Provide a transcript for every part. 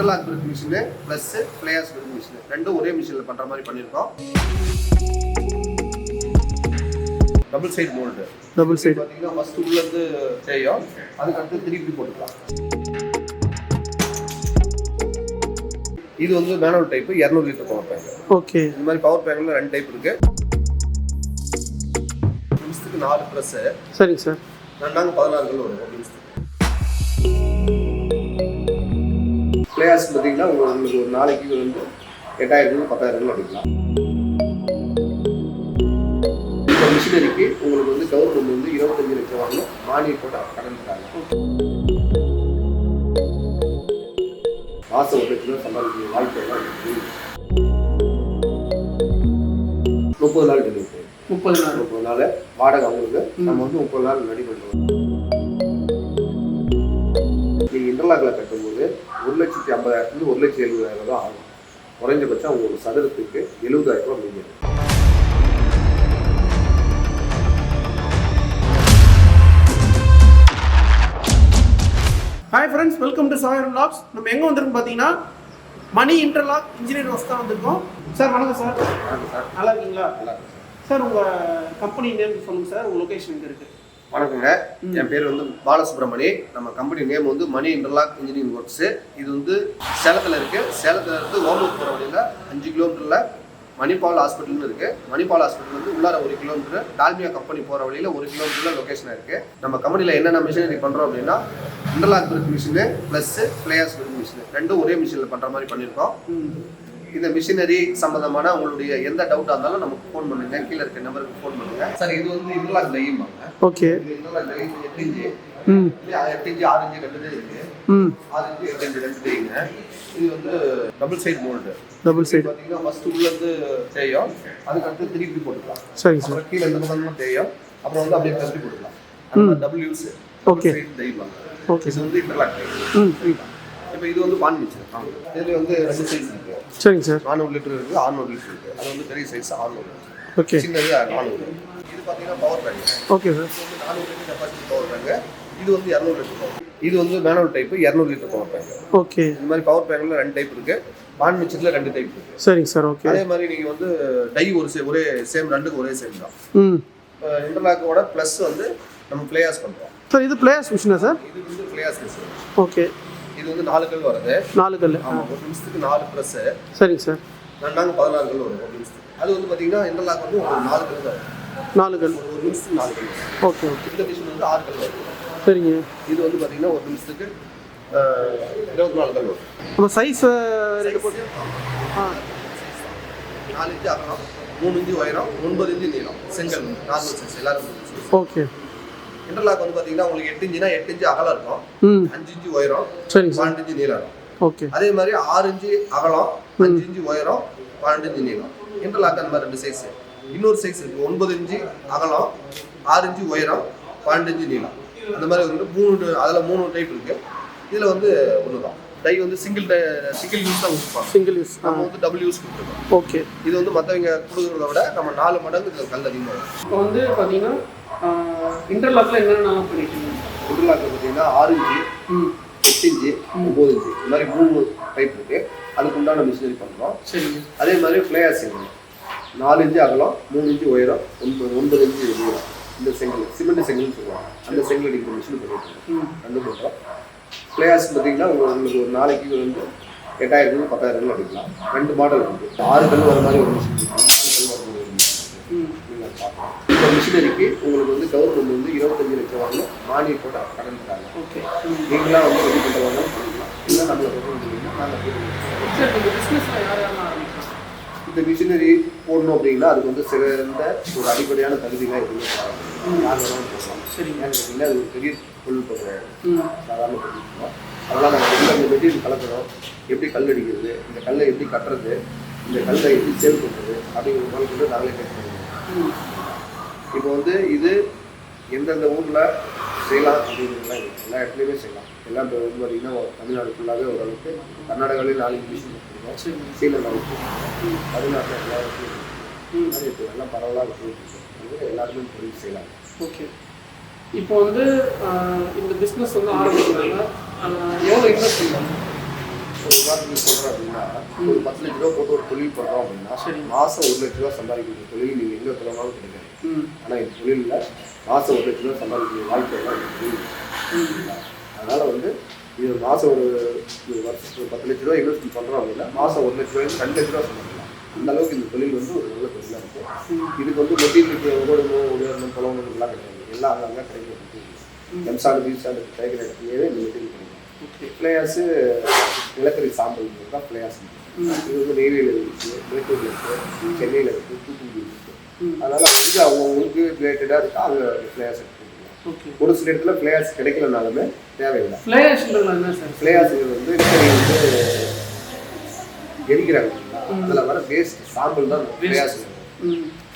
Interlock brick machine plus fly ash brick machine ரெண்டும் ஒரே மிஷினில் பண்ணுற மாதிரி பண்ணியிருக்கோம். Double side mould double side பார்த்தீங்கன்னா ஃபஸ்ட்டு உள்ளேருந்து செய்யும் அதுக்கடுத்து திருப்பி போட்டுக்கலாம். இது வந்து மேனுவல் டைப்பு இரநூறு லிட்டர் பவர் பேங்க் ஓகே இந்த மாதிரி பவர் பேங்க்ல ரெண்டு டைப் இருக்கு. நிமிஷத்துக்கு நாலு ப்ளஸ் சரிங்க சார் ரெண்டாங்க பதினாறு கிலோ வரும் நிமிஷத்துக்கு பிளேயர்ஸ் பார்த்தீங்கன்னா உங்களுக்கு ஒரு நாளைக்கு வந்து எட்டாயிரம் பத்தாயிரம் அடிக்கலாம். இந்த மிஷினரிக்கு உங்களுக்கு வந்து கவர்மெண்ட் வந்து இருபத்தஞ்சு லட்சம் வாங்கணும் மானியத்தோட கடன் தராங்க. மாதம் ஒரு லட்சம் ரூபா சம்பாதிக்கிற வாய்ப்பு. முப்பது நாள் டெலிவரி முப்பது நாள். முப்பது நாள் வாடகை அவங்களுக்கு. நம்ம வந்து முப்பது நாள் ரெடி பண்ணுறோம் நீங்கள் இன்டர்லாக்கில் கட்டும்போது ஒரு லட்சத்தி ஐம்பதாயிரத்துலேருந்து ஒரு லட்சத்தி எழுபதாயிரம் தான் ஆகும். குறைஞ்சபட்சம் உங்களுக்கு சதுரத்துக்கு எழுபதாயிரம் ரூபாய் முடிஞ்சது hi friends welcome to சாயர் lakhs நம்ம எங்கே வந்திருக்கோம் பார்த்தீங்கன்னா மணி இன்டர்லாக் இன்ஜினியர் ஒர்க்ஸ் தான் வந்திருக்கோம். சார் வணக்கம் சார் நல்லா இருக்கீங்களா? நல்லா சார். உங்கள் கம்பெனி நேம் சொல்லுங்கள் சார் உங்கள் லொகேஷன் எங்கே இருக்குது வணக்கங்க. என் பேர் வந்து பாலசுப்ரமணி. நம்ம கம்பெனி நேம் வந்து மணி இன்டர்லாக் இன்ஜினியரிங் ஒர்க்ஸு இது வந்து சேலத்தில் இருக்குது சேலத்தில் இருந்து ஓமூர் போகிற வழியில் அஞ்சு கிலோமீட்டரில் மணிபால் ஹாஸ்பிட்டல்னு இருக்குது மணிபால் ஹாஸ்பிட்டல் வந்து உள்ளார ஒரு கிலோமீட்டர் டால்மியா கம்பெனி போகிற வழியில் ஒரு கிலோமீட்டரில் லொக்கேஷனாக இருக்குது நம்ம கம்பெனியில் என்னென்ன மிஷினரி பண்ணுறோம் அப்படின்னா interlock brick machine plus fly ash brick machine ரெண்டும் ஒரே மிஷினில் பண்ணுற மாதிரி பண்ணியிருக்கோம் இந்த மிஷினரி சம்பந்தமான உங்களுடைய எந்த டவுட்டாக இருந்தாலும் நமக்கு ஃபோன் பண்ணுங்க. கீழே இருக்க நம்பருக்கு ஃபோன் பண்ணுங்க. சார் இது வந்து இன்டர்லாக் டைம்பாங்க ஓகே இன்டர்லாக் டைம் எட்டு இல்ல, எட்டு இன்ச்சு ஆறு இன்ச்சு ரெண்டு இருக்கு. ம். ஆறு எட்டு இன்ச்சு ரெண்டு டைங்க இது வந்து double side mould double side பார்த்தீங்கன்னா ஃபர்ஸ்ட் உள்ளேருந்து தேயும் அதுக்கடுத்து திருப்பி போட்டுக்கலாம். சரிங்க சார். அப்புறம் கீழே இந்த பக்கம் தேயும் அப்புறம் வந்து அப்படியே கட்டி போட்டுக்கலாம். Double use. தைப்பாங்க ஓகே இது வந்து இன்டர்லாக் இப்போ இது வந்து பான் மிச்சர் இதுல வந்து ரெண்டு சைஸ் இருக்கு. சரிங்க சார். நானூறு லிட்டர் இருக்கு ஆறுநூறு லிட்டர் இருக்கு. அது வந்து பெரிய சைஸ் ஆறுநூறு ஓகே. சின்னது நானூறு இது பார்த்தீங்கன்னா பவர் பேங்க் ஓகே சார். நானூறு லிட்டர் கெப்பாசிட்டி பவர் பேங்க் இது வந்து இரநூறு லிட்டர் பவர் இது வந்து மேனுவல் டைப் இரநூறு லிட்டர் பவர் பேங்க் ஓகே. இந்த மாதிரி பவர் பேங்க்ல ரெண்டு டைப் இருக்கு. பான் மிச்சர்ல ரெண்டு டைப் இருக்கு. சரிங்க சார் ஓகே. அதே மாதிரி நீங்க வந்து டை ஒரு சே ஒரே சேம் ரெண்டுக்கு ஒரே சேம் தான். ம். இன்டர்லாக்கோட ப்ளஸ் வந்து நம்ம பிளேயர்ஸ் பண்றோம். சார் இது பிளேயர்ஸ் மிஷினா சார்? இது வந்து பிளேயர்ஸ் மிஷின் ஓகே. இது வந்து நாலு கல் வருது. நாலு கல். ஆமா ஒரு நிமிஷத்துக்கு நாலு ப்ளஸ் சரிங்க சார். ரெண்டாங்க பதினாறு கல் வரும் ஒரு நிமிஷத்துக்கு. அது வந்து பாத்தீங்கன்னா இன்டர்லாக் வந்து ஒரு நாலு கல் வரும். நாலு கல். ஒரு நிமிஷத்துக்கு நாலு கல். Okay okay. இந்த மிஷின் வந்து ஆறு கல் வரும். சரிங்க. இது வந்து பாத்தீங்கன்னா ஒரு நிமிஷத்துக்கு இருபத்தி நாலு கல் வரும். நம்ம சைஸ் ரெண்டு போட்டு ஆ நாலு இன்ச்சு அகலம் மூணு இன்ச்சு உயரம் ஒன்பது இன்ச்சு நீளம். செங்கல் நார்மல் சைஸ் எல்லாரும் ஓகே. இன்டர்லாக் வந்து பாத்தீங்கன்னா உங்களுக்கு எட்டு இன்ச்சுனா எட்டு இன்ச்சு அகலம் இருக்கும். அஞ்சு இன்ச்சு உயரம் பன்னெண்டு இன்ச்சு நீளம். ஓகே. அதே மாதிரி ஆறு இன்ச்சு அகலம் அஞ்சு இன்ச்சு உயரம் பன்னெண்டு இன்ச்சு நீளம். இன்டர்லாக் அந்த மாதிரி ரெண்டு சைஸ் இன்னொரு சைஸ் இருக்கு. ஒன்பது இன்ச்சு அகலம் ஆறு இன்ச்சு உயரம் பன்னெண்டு இன்ச்சு நீளம். அந்த மாதிரி வந்து மூணு அதில் மூணு டைப் இருக்கு. இதில் வந்து ஒன்று தான் டை வந்து சிங்கிள் சிங்கிள் யூஸ் தான் கொடுப்பாங்க சிங்கிள் யூஸ் நம்ம வந்து டபுள் யூஸ் கொடுத்துருக்கோம். ஓகே. இது வந்து மற்றவங்க கொடுக்குறத விட நம்ம நாலு மடங்கு இதுல கல் அதிகமாக வரும் இப்போ வந்து பார்த்தீங்கன்னா இன்டர்லாக்கில் என்னென்ன பண்ணிட்டீங்க இன்டர்லாக்கில் பார்த்தீங்கன்னா ஆறு இன்ச்சு எட்டு இன்ச்சு ஒம்பது இன்ச்சு. இந்த மாதிரி மூணு டைப் இருக்கு. அதுக்கு உண்டான மிஷினரி பண்ணுறோம். சரிங்க. அதே மாதிரி பிளேயர் செங்கல் நாலு இன்ச்சு அகலம் மூணு இன்ச்சு உயரம் ஒன்பது ஒன்பது இன்ச்சு நீளம் இந்த செங்கல் சிமெண்ட் செங்கல்னு சொல்லுவாங்க. அந்த செங்கல் அடிக்கிற மிஷின் பண்ணிட்டு இருக்கோம் ம். ரெண்டு பண்ணுறோம் பிளேயர்ஸ் பார்த்தீங்கன்னா உங்களுக்கு ஒரு நாளைக்கு வந்து எட்டாயிரத்துலேருந்து பத்தாயிரம் அடிக்கலாம். ரெண்டு மாடல் இருக்குது ஆறு கல் வர மாதிரி ஒரு மிஷின். இந்த மிஷினரிக்கு உங்களுக்கு வந்து கவர்மெண்ட் வந்து இருபத்தஞ்சு லட்சம் வாங்கணும் மானியத்தோட கடன் தராங்க. ஓகே நீங்களாம் வந்து ரெடி பண்ணிக்கலாம் இல்லை நம்மளை கொண்டு வந்தீங்கன்னா நாங்கள் இந்த மிஷினரி போடணும் அப்படின்னா அதுக்கு வந்து சிறந்த ஒரு அடிப்படையான தகுதிகள் எதுவுமே தேவை. யார் வேணாலும் போடலாம். சரிங்க. அது ஒரு பெரிய ம். சாதாரண தொழில்நுட்பம் அதெல்லாம் நாங்கள் எப்படி அந்த மெட்டீரியல் கலக்கணும் எப்படி கல் அடிக்கிறது? இந்த கல்லை எப்படி கட்டுறது? இந்த கல்லை எப்படி சேல் பண்ணுறது அப்படிங்கிற மாதிரி கூட நாங்களே கேட்க ம். இப்போ வந்து இது எந்தெந்த ஊரில் செய்யலாம் அப்படிங்கிறதுலாம் எல்லா இடத்துலையுமே செய்யலாம். எல்லாம் இப்போ வந்து பார்த்தீங்கன்னா தமிழ்நாடு ஃபுல்லாகவே ஓரளவுக்கு கர்நாடகாவிலேயும் நாலு சரிங்க ஸ்ரீலங்கா இருக்குது தமிழ்நாட்டில் எல்லா இடத்துலையும் எல்லாம் பரவலாக எல்லாருமே தொழில் செய்யலாம். ஓகே. இப்போ வந்து இந்த பிஸ்னஸ் வந்து ஆரம்பிக்கிறாங்க எவ்வளோ இன்வெஸ்ட் உதாரணத்துக்கு சொல்கிறேன் அப்படின்னா ஒரு பத்து லட்ச ரூபா போட்டு ஒரு தொழில் பண்ணுறோம் அப்படின்னா சரி. மாதம் ஒரு லட்ச ரூபா சம்பாதிக்கக்கூடிய தொழில் நீங்கள் எங்கே தொடங்கினாலும் கிடைக்காது. ஆனால் இந்த தொழிலில் மாதம் ஒரு லட்ச ரூபா சம்பாதிக்கக்கூடிய வாய்ப்பு எல்லாம் தொழில் அதனால் வந்து இது மாதம் ஒரு பத்து லட்ச ரூபா இன்வெஸ்ட் பண்ணுறோம் அப்படின்னா மாதம் ஒரு லட்ச ரெண்டு லட்ச ரூபா சம்பாதிக்கலாம். அந்த அளவுக்கு இந்த தொழில் வந்து ஒரு நல்ல தொழிலாக இருக்கும் இதுக்கு வந்து மெட்டீரியலுக்கு ஓடணும் உயரணும் தொலைவணும்லாம் கிடையாது. எல்லாம் அங்கங்கே கிடைக்கும் எம்சாண்டு பீசாண்டு கிடைக்கிற இடத்துலயே இந்த மெட்டீரியல் கிடைக்கும் பிளேயர்ஸு நிலக்கரி சாம்பல் தான் பிளேயர்ஸ் இது வந்து நெய்வேலியில் இருக்குது மேட்டூரில் இருக்குது சென்னையில் இருக்குது தூத்துக்குடி இருக்குது. அதனால் வந்து அவங்கவுங்களுக்கு ரிலேட்டடாக இருக்கா? அங்கே பிளேயர்ஸ் எடுத்துக்கலாம் ஒரு சில இடத்துல பிளேயர்ஸ் கிடைக்கலனாலுமே தேவையில்லை. சார் பிளேயர்ஸ் வந்து நிலக்கரி வந்து எரிக்கிறாங்க. அதில் வர வேஸ்ட் சாம்பல் தான் பிளேயர்ஸ்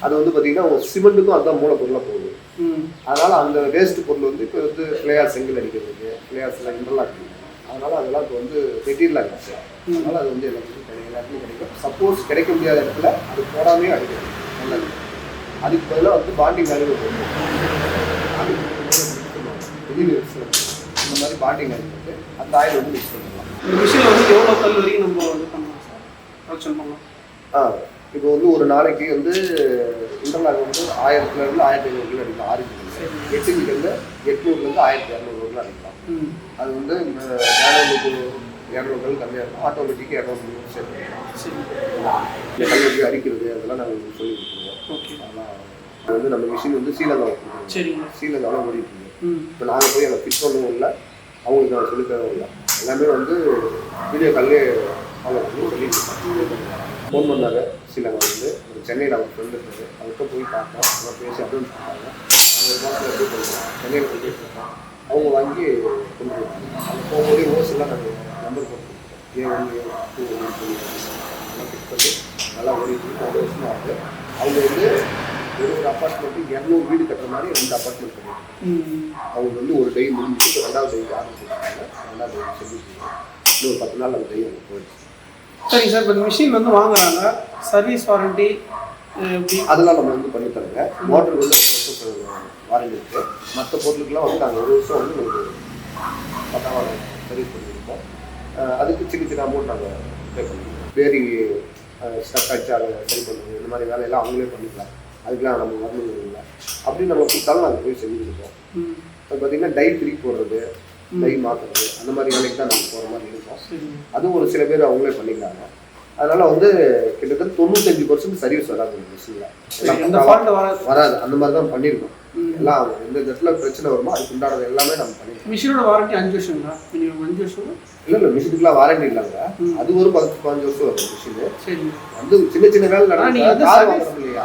அது வந்து பார்த்தீங்கன்னா அவங்க சிமெண்ட்டுக்கும் அதுதான் மூலப்பொருளாக போகுது. அதனால அந்த வேஸ்ட் பொருள் வந்து இப்போ வந்து பிளேயர் செங்கல் அடிக்கிறதுக்கு பிளேயர்ஸ்லாம் இன்டர்லாக் அதனால அதெல்லாம் இப்போ வந்து மெட்டீரியல் ஆகிடுச்சு அதனால அது வந்து எல்லாத்துக்கும் கிடைக்கும் எல்லாத்துக்கும் கிடைக்கும். சப்போஸ் கிடைக்க முடியாத இடத்துல அது போடாமே அடிக்கிறது நல்லது. அதுக்கு பதிலாக வந்து பாண்டிங் பண்ணணும் இந்த மாதிரி பாண்டிங் போட்டு அந்த ஆயில் வந்து மிக்ஸ் பண்ணிடலாம் இந்த மிஷினில் வந்து எவ்வளோ கல் வரைக்கும் நம்ம இது பண்ணலாம் சார் ப்ரொடக்ஷன் பண்ணலாம்? ஆ. இப்போ வந்து ஒரு நாளைக்கு வந்து இன்டர்லாக் வந்து ஆயிரத்துலேருந்து ஆயிரத்தி ஐநூறு கிலோ அடிக்கலாம். ஆறு. எட்டு கிலோலேருந்து எட்நூறுலேருந்து ஆயிரத்தி இரநூறு கிலோ அடிக்கலாம். அது வந்து மேனுவலுக்கு இரநூறுகள் கம்மியாக இருக்கும். ஆட்டோமேட்டிக் இரநூறு சேர்த்து கல்வெட்டி அடிக்கிறது அதெல்லாம் நாங்கள் சொல்லி கொடுத்துருவோம் ஓகே. அதெல்லாம் வந்து நம்ம மிஷின் வந்து சரிங்க. ஸ்ரீலங்காவில் ஓடிட்டு இருக்கு ம். இப்போ நாங்கள் போய் அதை ஃபிட் பண்ணவும் இல்லை. அவங்களுக்கு நான் சொல்லி தரவும் இல்லை. எல்லாமே வந்து வீடியோ கால்லே ஃபாலோ பண்ணி சொல்லிட்டு ஃபோன் பண்ணாங்க. வந்து ஒரு சென்னையில் அவர் ஃப்ரெண்டு இருக்காரு அவர்கிட்ட போய் பார்த்தோம். அவங்க பேசி அப்படின்னு பண்ணாங்க அவங்க ஒரு மாதம் எப்படி பண்ணுறோம் சென்னையில் போய் பேசியிருக்கோம் அவங்க வாங்கி கொண்டு போயிருக்காங்க அவங்க போகும்போதே ஓசெல்லாம் நாங்கள் நம்பர் போட்டு கொடுத்துருக்கோம் A one A two one சொல்லி நல்லா பிக் பண்ணி நல்லா ஓடிட்டு இருக்கு. ஒரு வருஷம் ஆகுது. அவங்க வந்து ஒரு ஒரு அப்பார்ட்மெண்ட்டு இரநூறு வீடு கட்டுற மாதிரி ரெண்டு அப்பார்ட்மெண்ட் பண்ணியிருக்காங்க அவங்க வந்து ஒரு டை முடிஞ்சு ரெண்டாவது டைக்கு ஆரம்பிச்சிருக்காங்க. ரெண்டாவது டை சொல்லிட்டு இன்னொரு பத்து நாள் அந்த டை அவங்க போயிடுச்சு. சரிங்க சார் இப்போ இந்த மிஷின் வந்து வாங்குறாங்க. சர்வீஸ் வாரண்டி எப்படி? அதெல்லாம் நம்ம வந்து பண்ணி தரோங்க மோட்டருக்கு வந்து வாரண்டி இருக்கு. மற்ற பொருளுக்கெல்லாம் வந்து நாங்கள் ஒரு வருஷம் வந்து நமக்கு பத்தாம் சர்வீஸ் பண்ணியிருக்கோம். அதுக்கு சின்ன சின்ன அமௌண்ட் நாங்கள் பே பண்ணிருக்கோம் பேரி ஸ்டக் ஆச்சு அதை சரி பண்ணுறது இந்த மாதிரி வேலையெல்லாம் அவங்களே பண்ணிக்கலாம். அதுக்கெல்லாம் நம்ம வரணும் இல்லை அப்படி நம்ம கொடுத்தாலும் நாங்கள் போய் செஞ்சு கொடுப்போம் ம். இப்போ பார்த்தீங்கன்னா டை பிரி போடுறது டை மாற்றுறது அந்த மாதிரி வேலைக்கு தான் நம்ம போகிற மாதிரி இருக்கும். அதுவும் ஒரு சில பேர் அவங்களே பண்ணிக்கிறாங்க அதனால வந்து கிட்டத்தட்ட தொண்ணூத்தஞ்சு பர்சன்ட் சர்வீஸ் வராது மிஷினில் வராது. அந்த மாதிரி தான் பண்ணியிருக்கோம். எல்லாம் எந்த இடத்துல பிரச்சனை வருமோ அதுக்கு உண்டானது எல்லாமே நம்ம பண்ணிருக்கோம் மிஷினோட வாரண்டி அஞ்சு வருஷங்களா மினிமம் அஞ்சு வருஷம் இல்லை இல்லை மிஷினுக்குலாம் வாரண்டி இல்லாங்க. அது ஒரு பத்து பதினஞ்சு வருஷம் வரும் மிஷினு. சரிங்க. வந்து சின்ன சின்ன வேலை வந்து கார் வாங்குறோம் இல்லையா?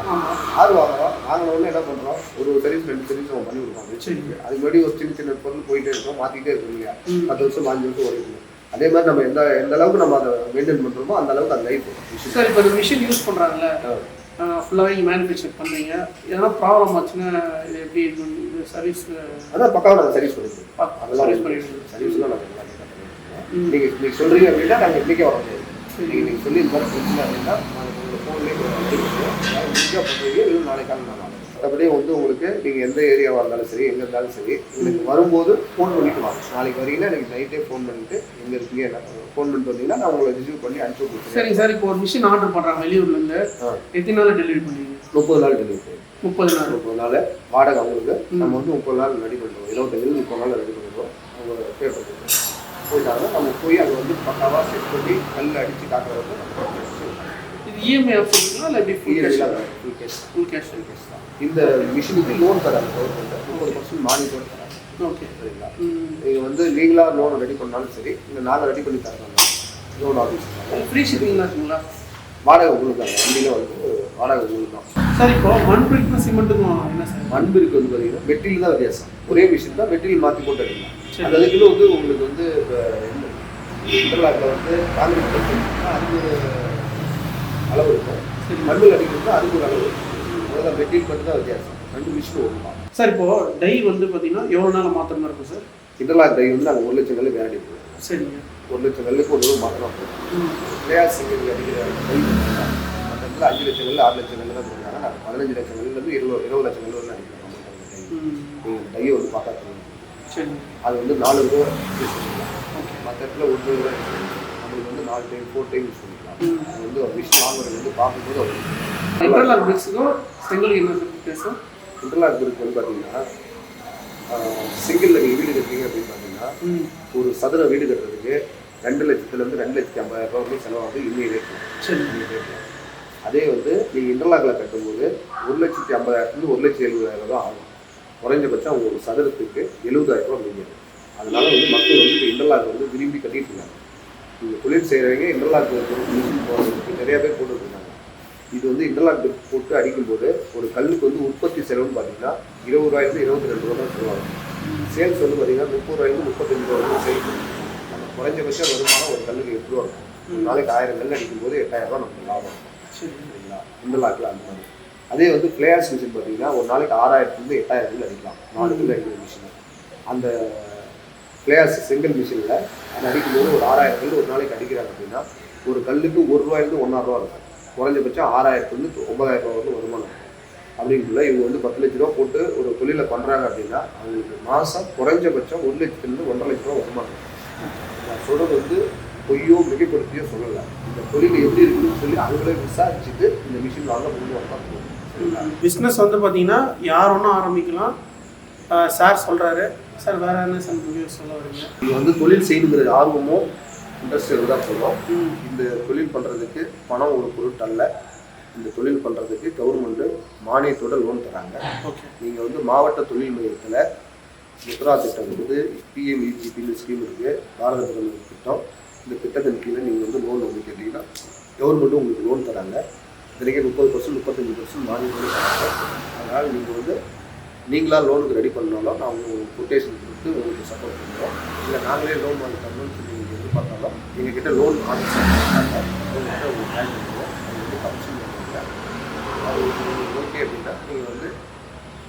கார் வாங்குறோம். வாங்கின உடனே என்ன பண்ணுறோம் ஒரு சர்வீஸ் ரெண்டு சர்வீஸ் நம்ம பண்ணி கொடுப்போம் சரி. அதுக்கு முன்னாடி ஒரு சின்ன சின்ன பொருள் போயிட்டே இருக்கோம். மாற்றிக்கிட்டே இருக்கும் இல்லையா. பத்து வருஷம் பாஞ்சு வருஷம் ஓடிக்கணும் அதே மாதிரி நம்ம எந்த எந்த அளவுக்கு நம்ம அதை மெயின்டைன் பண்ணுறோமோ அந்த அளவுக்கு அந்த லைஃப் சார் இப்போ மிஷின் யூஸ் பண்ணுறாங்கல்ல ஃபுல்லாகவே நீங்கள் மேனுஃபேக்சர் பண்ணுறீங்க எதனா ப்ராப்ளம் ஆச்சுன்னா இது எப்படி இது சர்வீஸ் அதான் பக்காவாக நாங்கள் சர்வீஸ் பண்ணிடுவோம் பா- அதெல்லாம் service பண்ணிடுவீங்க. சர்வீஸ்லாம் நாங்கள். நீங்கள் நீங்கள் சொல்கிறீங்க அப்படின்னா நாங்கள் இன்றைக்கே வர முடியாது சரி. நீங்கள் நீங்கள் சொல்லி இந்த மாதிரி பிரச்சனை அப்படின்னா நாங்கள் உங்களை ஃபோன்லேயே முடிஞ்சால் பண்ணுறீங்க இல்லை நாளைக்கு வரேன். மற்றபடி வந்து உங்களுக்கு நீங்கள் எந்த ஏரியாவாக இருந்தாலும் சரி எங்கே இருந்தாலும் சரி உங்களுக்கு வரும்போது ஃபோன் பண்ணிட்டு வாங்க. நாளைக்கு வரீங்கன்னா எனக்கு நைட்டே ஃபோன் பண்ணிட்டு எங்கே இருக்கீங்க என்ன ஃபோன் பண்ணிட்டு வந்தீங்கன்னா நான் உங்களை ரிசீவ் பண்ணி அனுப்பிச்சி விட்டுருக்கேன் சரிங்க சார் இப்போ ஒரு மிஷின் ஆர்டர் பண்ணுறாங்க வெளியூர்லேருந்து. எத்தனை நாள் டெலிவரி பண்ணுவீங்க? முப்பது நாள் டெலிவரி முப்பது நாள். முப்பது நாள். வாடகை அவங்களுக்கு. நம்ம வந்து முப்பது நாள் ரெடி பண்ணுறோம் இருபத்தஞ்சு முப்பது நாள் ரெடி பண்ணுறோம் அவங்க பே பண்ணுறோம் போயிட்டாங்கன்னா நம்ம போய் அங்கே வந்து பக்காவாக செட் பண்ணி கல் அடித்து காட்டுறது இது இஎம்ஐ ஆப்ஷன் இல்லை எப்படி full cash full cash full cash இந்த மிஷினுக்கு லோன் தராங்க. கவர்மெண்ட் முப்பது பர்சன்ட் மானியம் தராங்க. ஓகே சரிங்களா? நீங்கள் வந்து லீகலாக லோன் ரெடி பண்ணாலும் சரி இல்லை நாங்கள் ரெடி பண்ணி தரலாம் லோன் ஆஃபீஸ் ஃப்ரீ ஷிப்பிங்லாம் இருக்குங்களா? வாடகை உங்களுக்கு தான். வண்டியில் வந்து வாடகை உங்களுக்கு தான். சார் இப்போ மண் பிரிக்கும் சிமெண்ட்டுக்கும் என்ன சார்? மண்பிற்கு வந்து பார்த்தீங்கன்னா மெட்டீரியல் தான் வித்தியாசம் ஒரே மிஷின் தான் மெட்டீரியல் மாற்றி போட்டு எடுக்கலாம். அந்த அதுக்குள்ள வந்து உங்களுக்கு வந்து இப்போ இன்டர்லாக்ல வந்து காங்கிரீட் ஒரு அளவு இருக்கும். சரி. மண்ணில் அடிக்கிறதுனா அதுக்கு ஒரு அளவு இருக்கும். அவ்வளோதான் மெட்டீரியல் மட்டும் தான் வித்தியாசம் ரெண்டு மிஷின் ஒன்று சார் இப்போ டை வந்து பார்த்தீங்கன்னா எவ்வளோ நாள் மாத்திர மாதிரி இருக்கும் சார்? இன்டர்லாக் டை வந்து நாங்கள் ஒரு லட்சம் கல்லு வேண்டி போடுவோம் சரிங்க. ஒரு லட்சம் கல்லுக்கு ஒரு மாத்திரம் போடுவோம் பிளேயர் சிங்கிள் அடிக்கிற டை அந்த இடத்துல அஞ்சு லட்சம் கல்லு ஆறு லட்சம் கல்லு தான் கொடுக்குறாங்க நாங்கள் பதினஞ்சு லட்சம் கல்லுலேருந்து இருபது இருபது லட்சம் கல்லு வரலாம் அடிக்கிறோம் ம். நீங்கள் டையை வந்து சரிங்க அது வந்து நாலு ரூபா மற்ற இடத்துல ஒரு ரூபா. நம்மளுக்கு வந்து நாலு டைம் ஃபோர் டைம் யூஸ் பண்ணிக்கலாம். அது வந்து ஒரு மிஷின் வாங்குறது வந்து பார்க்கும்போது ஒரு இன்டர்லாக் பிரிக்ஸுக்கும் செங்கலுக்கு என்ன வித்தியாசம் இன்டர்லாக் பிரிக் வந்து பார்த்தீங்கன்னா சிங்கிளில் நீங்கள் வீடு கட்டுறீங்க அப்படின்னு பார்த்தீங்கன்னா ஒரு சதுர வீடு கட்டுறதுக்கு ரெண்டு லட்சத்துலேருந்து ரெண்டு லட்சத்தி ஐம்பதாயிரம் ரூபாய் வரைக்கும் செலவாகுது இன்னைய ரேட்டில் அதே வந்து நீங்கள் இன்டர்லாக்கில் கட்டும்போது ஒரு லட்சத்தி ஐம்பதாயிரத்துலேருந்து ஒரு லட்சத்தி எழுபதாயிரம் ரூபாய் ஆகும். குறைஞ்சபட்சம் அவங்க ஒரு சதுரத்துக்கு எழுபதாயிரம் ரூபாய் முடியும் அதனால வந்து மக்கள் வந்து இப்போ இன்டர்லாக் வந்து விரும்பி கட்டிட்டு இருக்காங்க. நீங்கள் தொழில் செய்கிறவங்க இன்டர்லாக் போடுறதுக்கு நிறைய பேர் போட்டுட்டு இருக்காங்க இது வந்து இன்டர்லாக் போட்டு அடிக்கும்போது ஒரு கல்லுக்கு வந்து உற்பத்தி செலவுன்னு பார்த்தீங்கன்னா இருபது ரூபாயிலிருந்து இருபத்தி ரெண்டு ரூபா தான் செலவாகும். சேல்ஸ் வந்து பார்த்தீங்கன்னா முப்பது ரூபாயிலிருந்து முப்பத்தஞ்சு ரூபா வரைக்கும் சேல்ஸ் நம்ம குறைஞ்சபட்ச வருமானம் ஒரு கல்லுக்கு எட்டு ரூபா இருக்கும். ஒரு நாளைக்கு ஆயிரம் கல் அடிக்கும்போது எட்டாயிரம் ரூபா நமக்கு லாபம். சரி. சரிங்களா? இன்டர்லாக்கில் அந்த மாதிரி. அதே வந்து பிளேயர்ஸ் மிஷின் பார்த்தீங்கன்னா ஒரு நாளைக்கு ஆறாயிரத்துலேருந்து எட்டாயிரம் கல் அடிக்கலாம். நாலு கல் அடிக்கிற மிஷின் அந்த பிளேயர்ஸ் செங்கல் மிஷினில் அது அடிக்கும்போது ஒரு ஆறாயிரம் கல் ஒரு நாளைக்கு அடிக்கிறாங்க அப்படின்னா ஒரு கல்லுக்கு ஒரு ரூபாயிலிருந்து ஒன்றா ரூபா இருக்கும் குறைஞ்சபட்சம் ஆறாயிரத்துலேருந்து ஒன்பதாயிரம் ரூபா வந்து வருமானம். அப்படிங்குள்ள இவங்க வந்து பத்து லட்ச ரூபா போட்டு ஒரு தொழிலை பண்ணுறாங்க அப்படின்னா அவங்களுக்கு மாதம் குறைஞ்சபட்சம் ஒரு லட்சத்துலேருந்து ஒன்றரை லட்ச ரூபா வருமானம். நான் சொல்கிறது வந்து பொய்யோ மிகைப்படுத்தியோ சொல்லலை. இந்த தொழில் எப்படி இருக்குன்னு சொல்லி அவங்களே விசாரிச்சுட்டு இந்த மிஷின் வாங்க முன் வரலாம் சரிங்களா பிஸ்னஸ் வந்து பார்த்தீங்கன்னா யார் ஒன்றும் ஆரம்பிக்கலாம். சார் சொல்கிறாரு சார் வேற என்ன சார் சொல்ல வரீங்க? இது வந்து தொழில் செய்யணுங்கிற ஆர்வமோ இன்ட்ரெஸ்ட் இருந்தால் போதும் ம். இந்த தொழில் பண்ணுறதுக்கு பணம் ஒரு பொருட்டு அல்ல. இந்த தொழில் பண்ணுறதுக்கு கவர்மெண்ட்டு மானியத்தோட லோன் தராங்க. ஓகே. நீங்கள் வந்து மாவட்ட தொழில் மையத்தில் முத்ரா திட்டம் இருக்குது பிஎம் இஜிபின்னு ஸ்கீம் இருக்குது பாரத பிரதமர் திட்டம். இந்த திட்டத்தின் கீழே நீங்கள் வந்து லோன் வந்து கேட்டிங்கன்னா கவர்மெண்ட்டும் உங்களுக்கு லோன் தராங்க. இதுலேயே முப்பது பர்சன்ட் முப்பத்தஞ்சு பர்சன்ட் மானியம் தராங்க. அதனால் நீங்கள் வந்து நீங்களாக லோனுக்கு ரெடி பண்ணாலும் நான் உங்களுக்கு கொட்டேஷன் கொடுத்து உங்களுக்கு சப்போர்ட் பண்ணுறோம் இல்லை நாங்களே லோன் வாங்கி தரணும்னு சொல்லி நீங்கள் எதிர்பார்த்தாலும் எங்ககிட்ட லோன் ஆஃபீஸர் இருக்காங்க. அவங்ககிட்ட உங்களுக்கு ஜாயின் பண்ணுவோம் அது வந்து கமிஷன் பண்ணுவாங்க அது உங்களுக்கு ஓகே அப்படின்னா நீங்கள் வந்து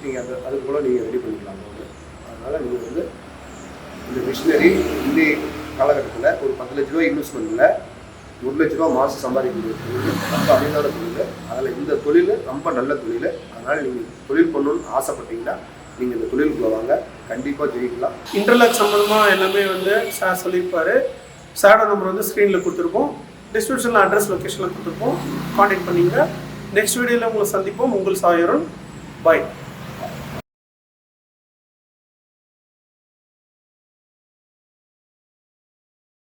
நீங்கள் அது அதுக்கு நீங்கள் ரெடி பண்ணிக்கலாம் லோனு அதனால் நீங்கள் வந்து இந்த மிஷினரி இந்த காலகட்டத்தில் ஒரு பத்து லட்ச ரூபா இன்வெஸ்ட்மெண்ட்டில் ஒரு லட்ச ரூபா மாதம் சம்பாதிக்க முடியும் ரொம்ப அரிதான தொழில். அதில் இந்த தொழில் ரொம்ப நல்ல தொழில். அதனால் நீங்கள் தொழில் பண்ணணும்னு ஆசைப்பட்டீங்கன்னா நீங்கள் இந்த தொழிலுக்குள்ள வாங்க. கண்டிப்பாக ஜெயிக்கலாம். இன்டர்லாக் சம்மந்தமாக எல்லாமே வந்து சார் சொல்லியிருப்பாரு. சேடோ நம்பர் வந்து ஸ்க்ரீனில் கொடுத்துருப்போம். டிஸ்கிரிப்ஷனில் அட்ரஸ் லொக்கேஷனில் கொடுத்துருப்போம். காண்டாக்ட் பண்ணிங்க நெக்ஸ்ட் வீடியோவில் உங்களை சந்திப்போம். உங்கள் சாயரும் பாய்